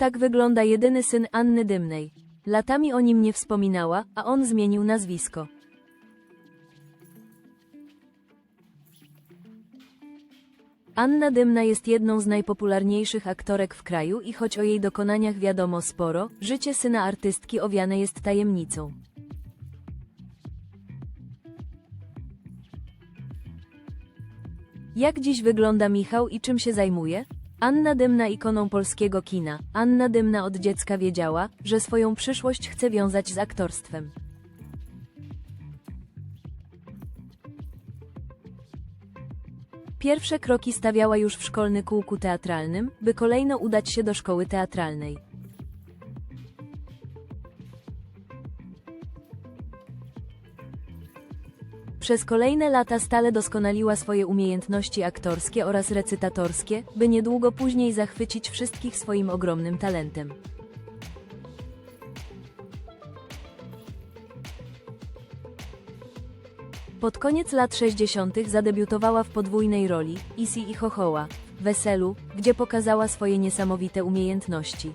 Tak wygląda jedyny syn Anny Dymnej. Latami o nim nie wspominała, a on zmienił nazwisko. Anna Dymna jest jedną z najpopularniejszych aktorek w kraju i choć o jej dokonaniach wiadomo sporo, życie syna artystki owiane jest tajemnicą. Jak dziś wygląda Michał i czym się zajmuje? Anna Dymna ikoną polskiego kina. Anna Dymna od dziecka wiedziała, że swoją przyszłość chce wiązać z aktorstwem. Pierwsze kroki stawiała już w szkolnym kółku teatralnym, by kolejno udać się do szkoły teatralnej. Przez kolejne lata stale doskonaliła swoje umiejętności aktorskie oraz recytatorskie, by niedługo później zachwycić wszystkich swoim ogromnym talentem. Pod koniec lat 60. zadebiutowała w podwójnej roli, Isi i Chochoła, Weselu, gdzie pokazała swoje niesamowite umiejętności.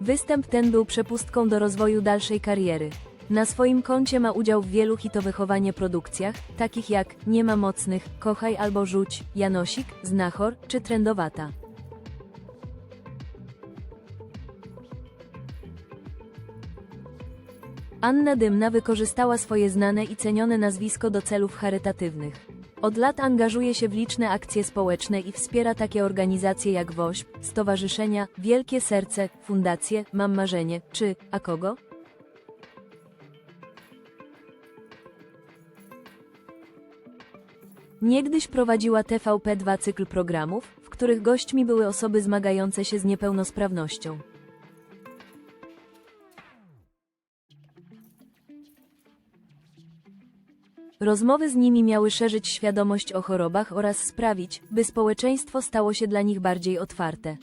Występ ten był przepustką do rozwoju dalszej kariery. Na swoim koncie ma udział w wielu hitowychowanie produkcjach, takich jak Nie ma mocnych, Kochaj albo Rzuć, Janosik, Znachor czy Trendowata. Anna Dymna wykorzystała swoje znane i cenione nazwisko do celów charytatywnych. Od lat angażuje się w liczne akcje społeczne i wspiera takie organizacje jak WOŚP, stowarzyszenia, Wielkie Serce, fundacje, Mam Marzenie, czy, a kogo? Niegdyś prowadziła TVP2 cykl programów, w których gośćmi były osoby zmagające się z niepełnosprawnością. Rozmowy z nimi miały szerzyć świadomość o chorobach oraz sprawić, by społeczeństwo stało się dla nich bardziej otwarte.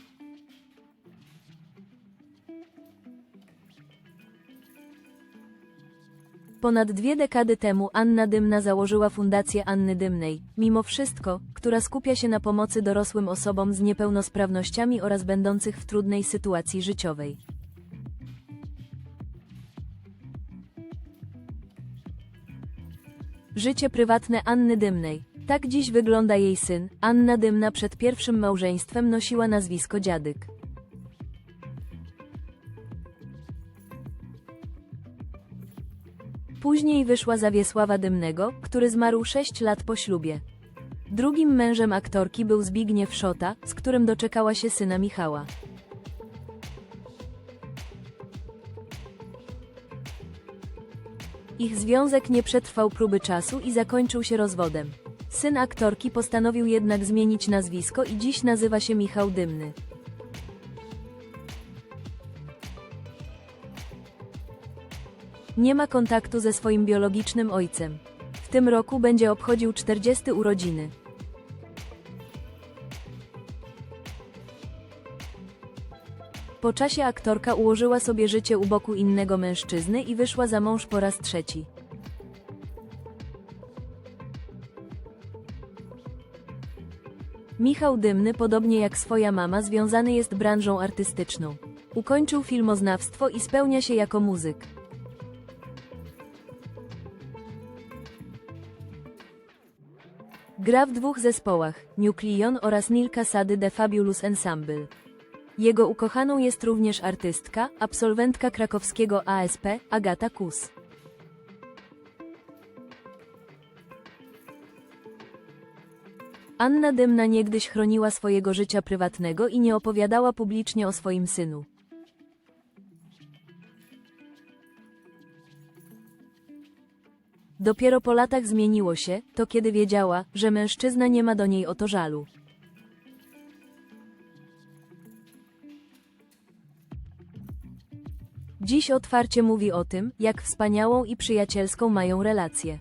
Ponad dwie dekady temu Anna Dymna założyła Fundację Anny Dymnej, mimo wszystko, która skupia się na pomocy dorosłym osobom z niepełnosprawnościami oraz będących w trudnej sytuacji życiowej. Życie prywatne Anny Dymnej. Tak dziś wygląda jej syn. Anna Dymna przed pierwszym małżeństwem nosiła nazwisko Dziadyk. Później wyszła za Wiesława Dymnego, który zmarł 6 lat po ślubie. Drugim mężem aktorki był Zbigniew Szota, z którym doczekała się syna Michała. Ich związek nie przetrwał próby czasu i zakończył się rozwodem. Syn aktorki postanowił jednak zmienić nazwisko i dziś nazywa się Michał Dymny. Nie ma kontaktu ze swoim biologicznym ojcem. W tym roku będzie obchodził 40 urodziny. Po czasie aktorka ułożyła sobie życie u boku innego mężczyzny i wyszła za mąż po raz trzeci. Michał Dymny, podobnie jak swoja mama, związany jest branżą artystyczną. Ukończył filmoznawstwo i spełnia się jako muzyk. Gra w dwóch zespołach, Nucleon oraz Nilka Sady The Fabulous Ensemble. Jego ukochaną jest również artystka, absolwentka krakowskiego ASP, Agata Kus. Anna Dymna niegdyś chroniła swojego życia prywatnego i nie opowiadała publicznie o swoim synu. Dopiero po latach zmieniło się, to kiedy wiedziała, że mężczyzna nie ma do niej o to żalu. Dziś otwarcie mówi o tym, jak wspaniałą i przyjacielską mają relację.